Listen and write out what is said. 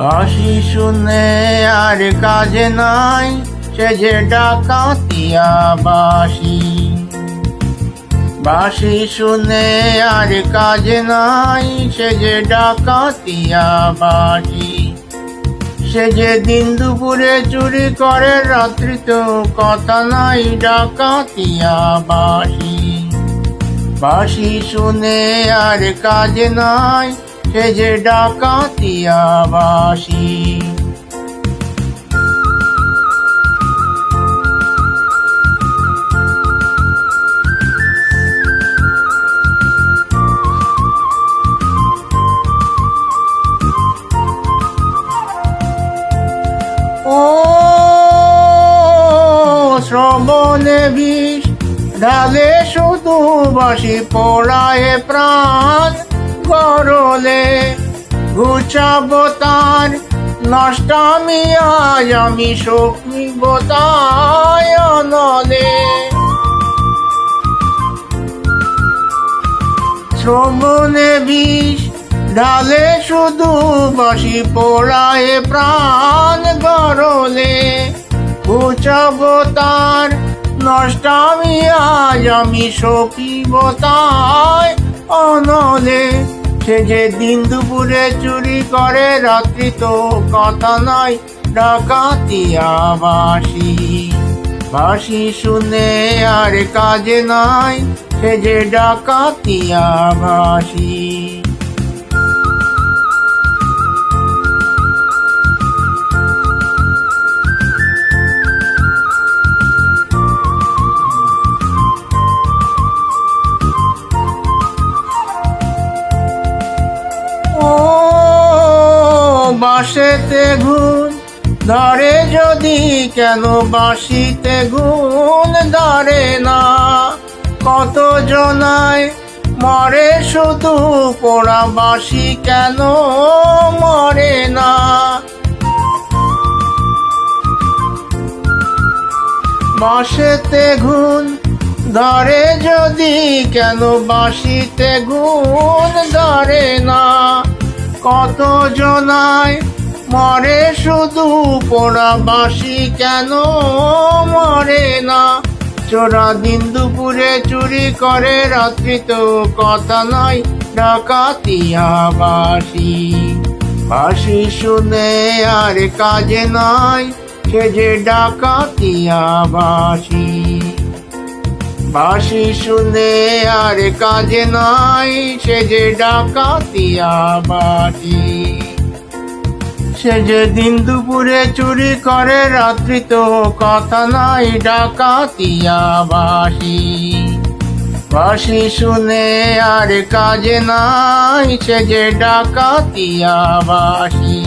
বাসি শুনে আর কাজে নাই, সে যে ডাকাতিয়া বাসি বাসি শুনে আর কাজে নাই, সে যে ডাকাতিয়া বাসি সে যে দিন দুপুরে চুরি করে, রাত্রি তো কথা নাই, ডাকাতিয়া বাসি বাসি শুনে আর কাজে নাই সে যে ডাকাতিয়া বাসি ও শ্রবণে বিষ ঢালে শুধু বাসি পড়ায় প্রাণ। গরলে ঘুচাবো তার। নষ্টামি আমি শক্তি বোতায় নলে বিষ ঢালে শুধু বাসি পোড়ায় প্রাণ গরলে। ঘুচাবো তার নষ্টামি আমি তাই অনলে। সে যে দিন দুপুরে চুরি করে, রাত্রি তো কথা নয় ডাকাতিয়া বাসি বাসি শুনে আর কাজে নাই, সে যে ডাকাতিয়া বাসি বাসেতে ঘুম ধরে যদি কেন বাসিতে গুণ ধরে না? কত জনায় মরে শুধু পোড়া বাসি কেন মরে না? বাসেতে গুণ ধরে যদি কেন বাসিতে গুণ ধরে না? কত জনায় মরে শুধু পোড়া বাসি কেন মরে না? চোরা দিন দুপুরে চুরি করে, রাত্রি তো কথা নাই ডাকাতিয়া বাসি শুনে আর কাজে নাই, সে যে ডাকাতিয়া বাসি শুনে আর কাজে নাই, সে যে ডাকাতিয়া বাসি সে যে দিন দুপুরে চুরি করে, রাত্রি তো কথা নাই ডাকাতিয়া বাসি বাসি শুনে আর কাজে নাই, সে যে ডাকাতিয়া বাসি